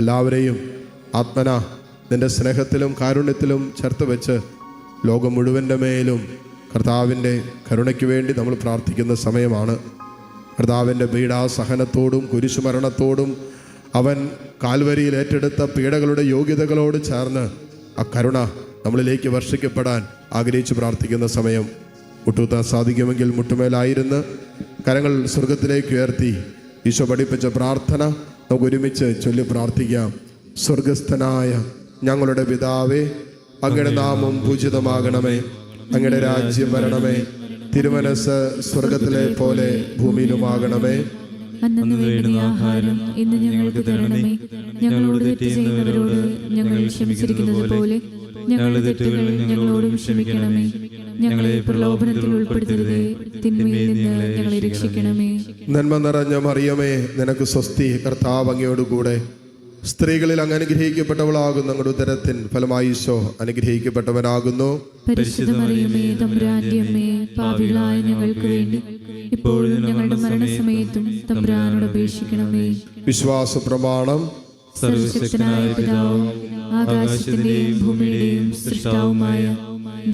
എല്ലാവരെയും ആത്മന നിന്റെ സ്നേഹത്തിലും കാരുണ്യത്തിലും ചേർത്ത് വെച്ച് ലോകം മുഴുവന്റെ മേലും കർത്താവിന്റെ കരുണയ്ക്ക് വേണ്ടി നമ്മൾ പ്രാർത്ഥിക്കുന്ന സമയമാണ്. കർത്താവിന്റെ പീഡാസഹനത്തോടും കുരിശുമരണത്തോടും അവൻ കാൽവരിയിൽ ഏറ്റെടുത്ത പീഡകളുടെ യോഗ്യതകളോട് ചേർന്ന് ആ കരുണ നമ്മളിലേക്ക് വർഷിക്കപ്പെടാൻ ആഗ്രഹിച്ച് പ്രാർത്ഥിക്കുന്ന സമയം. മുട്ടുകുത്താൻ സാധിക്കുമെങ്കിൽ മുട്ടുമേലായിരുന്ന് കരങ്ങൾ സ്വർഗത്തിലേക്ക് ഉയർത്തി ഈശോ പഠിപ്പിച്ച പ്രാർത്ഥന നമുക്ക് ഒരുമിച്ച് ചൊല്ലി പ്രാർത്ഥിക്കാം. സ്വർഗസ്ഥനായ ഞങ്ങളുടെ പിതാവേ അങ്ങയുടെ നാമം പൂജിതമാകണമേ. അങ്ങയുടെ രാജ്യം വരണമേ. തിരുമനസ് സ്വർഗത്തിലെ പോലെ ഭൂമിയിലുമാകണമേ. ആഹാരം ഇന്ന് ഞങ്ങൾക്ക് തരണമേ. ഞങ്ങളോട് തെറ്റ് ചെയ്യുന്നവരോട് ഞങ്ങൾ ക്ഷമിച്ചിരിക്കുന്നത് പോലെ ഞങ്ങളുടെ തെറ്റുകൾ ഞങ്ങളോടും ക്ഷമിക്കണമേ. ഞങ്ങളെ പ്രലോഭനത്തിൽ ഉൾപ്പെടുത്തരുതേ. തിന്മയിൽ നിന്ന് ഞങ്ങളെ രക്ഷിക്കണമേ. നന്മ നിറഞ്ഞ മറിയമേ നിനക്ക് സ്വസ്തി കർത്താവ് അങ്ങയോടുകൂടെ. സ്ത്രീകളിൽ അങ്ങ് അനുഗ്രഹിക്കപ്പെട്ടവളാകുന്നു അങ്ങയുടെ ഉദരത്തിൻ ഫലമായി ഈശോ അനുഗ്രഹിക്കപ്പെട്ടവനാകുന്നു. പരിശുദ്ധ മറിയമേ തമ്പുരാന്റെ അമ്മേ പാപികളായ ഞങ്ങൾക്ക് വേണ്ടി ഇപ്പോഴും ഞങ്ങളുടെ മരണസമയത്തും തമ്പുരാനോട് അപേക്ഷിക്കണമേ. വിശ്വാസ പ്രമാണം സർവശക്തനായ പിതാവും ആകാശത്തിന്റെയും ഭൂമിയുടെയും സൃഷ്ടാവുമായ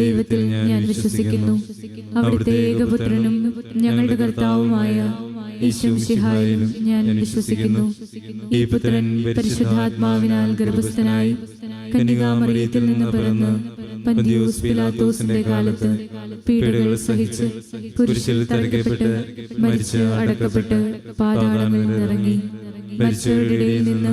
ദൈവത്തിൽ ഞാൻ വിശ്വസിക്കുന്നു. അവിടുത്തെ ഏകപുത്രനും ഞങ്ങളുടെ കർത്താവുമായ ഈശ്വംഷിഹായിലും ഞാൻ വിശ്വസിക്കുന്നു. ഈ പുത്രൻ പരിശുദ്ധാത്മാവിനാൽ ഗർഭസ്ഥനായി കന്യകാമറിയത്തിൽ നിന്ന് പിറന്ന് പന്തിയൂസ് പിലാത്തോസിന്റെ കാലത്ത് പീഡകൾ സഹിച്ച് കുരിശിൽ തറയ്ക്കപ്പെട്ട് മരിച്ച് അടക്കപ്പെട്ട് പാതാളങ്ങളിൽ ഇറങ്ങി. മരിച്ചവരുടെ നിന്ന്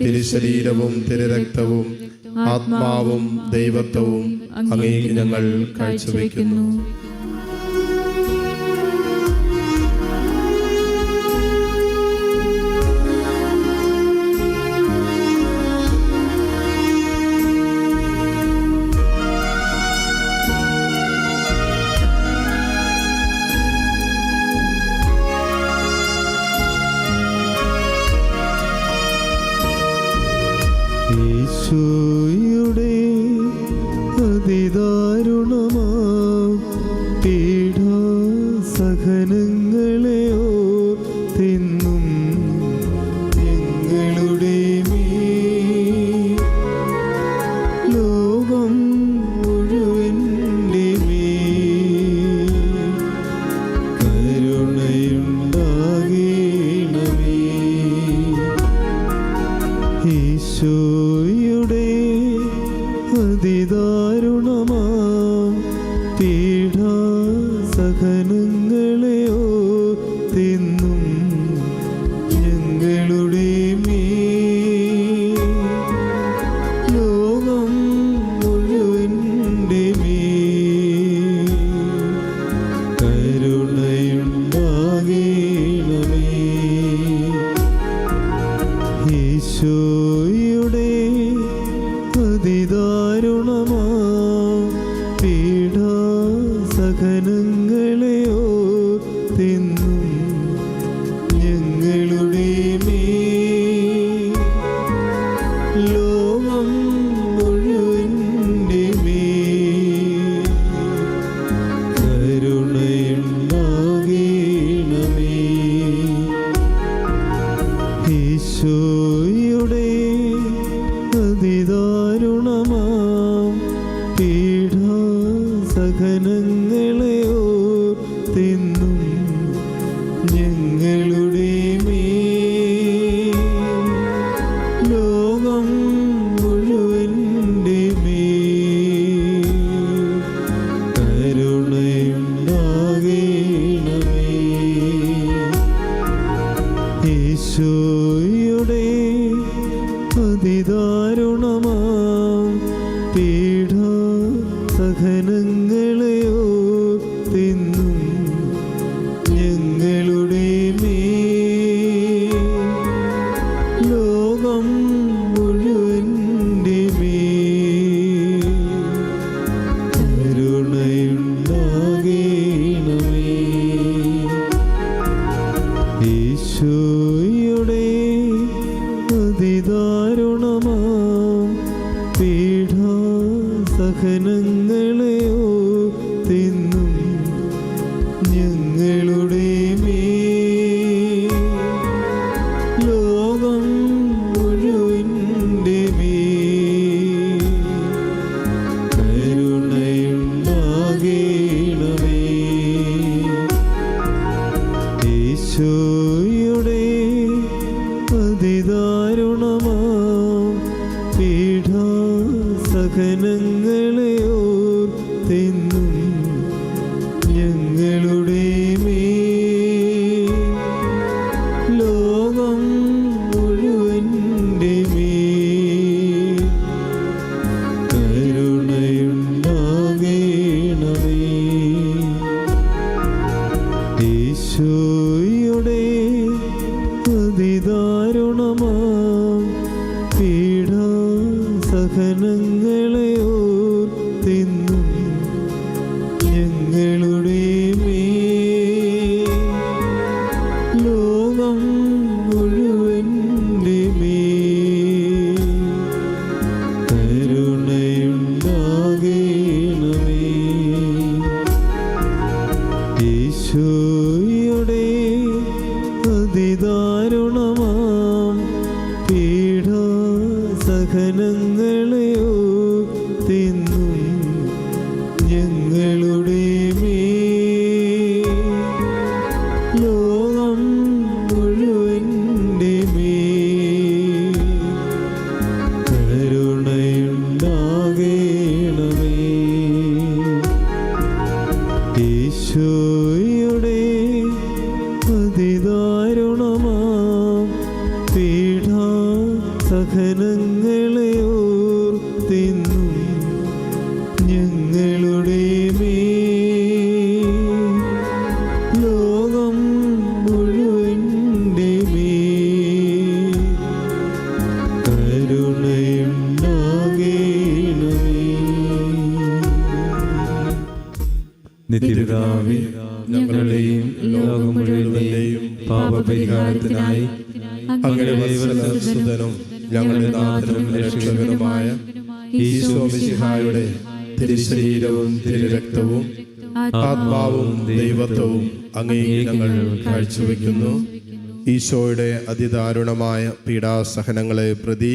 തിരുശരീരവും തിരുരക്തവും ആത്മാവും ദൈവത്വവും അങ്ങേക്ക് ഞങ്ങൾ കാഴ്ചവെക്കുന്നു. ലോകം നാഥനും രക്ഷകനുമായ ഈശോ മിശിഹായുടെ തിരുശരീരവും തിരുരക്തവും ആത്മാവും ദൈവത്വവും അങ്ങേ ഞങ്ങൾ കാഴ്ചവെക്കുന്നു. ഈശോയുടെ അതിദാരുണമായ പീഡാസഹനങ്ങളെ പ്രതി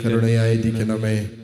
കരുണയായിരിക്കണമേ.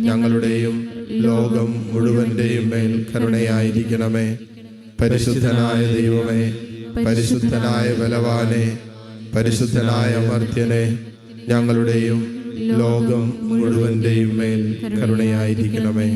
ഞങ്ങളുടെയും ലോകം മുഴുവന്റെയും മേൽ കരുണയായിരിക്കണമേ. പരിശുദ്ധനായ ദൈവമേ പരിശുദ്ധനായ ബലവാനെ പരിശുദ്ധനായ മർദ്ധ്യനെ ഞങ്ങളുടെയും ലോകം മുഴുവന്റെയും മേൽ കരുണയായിരിക്കണമേ.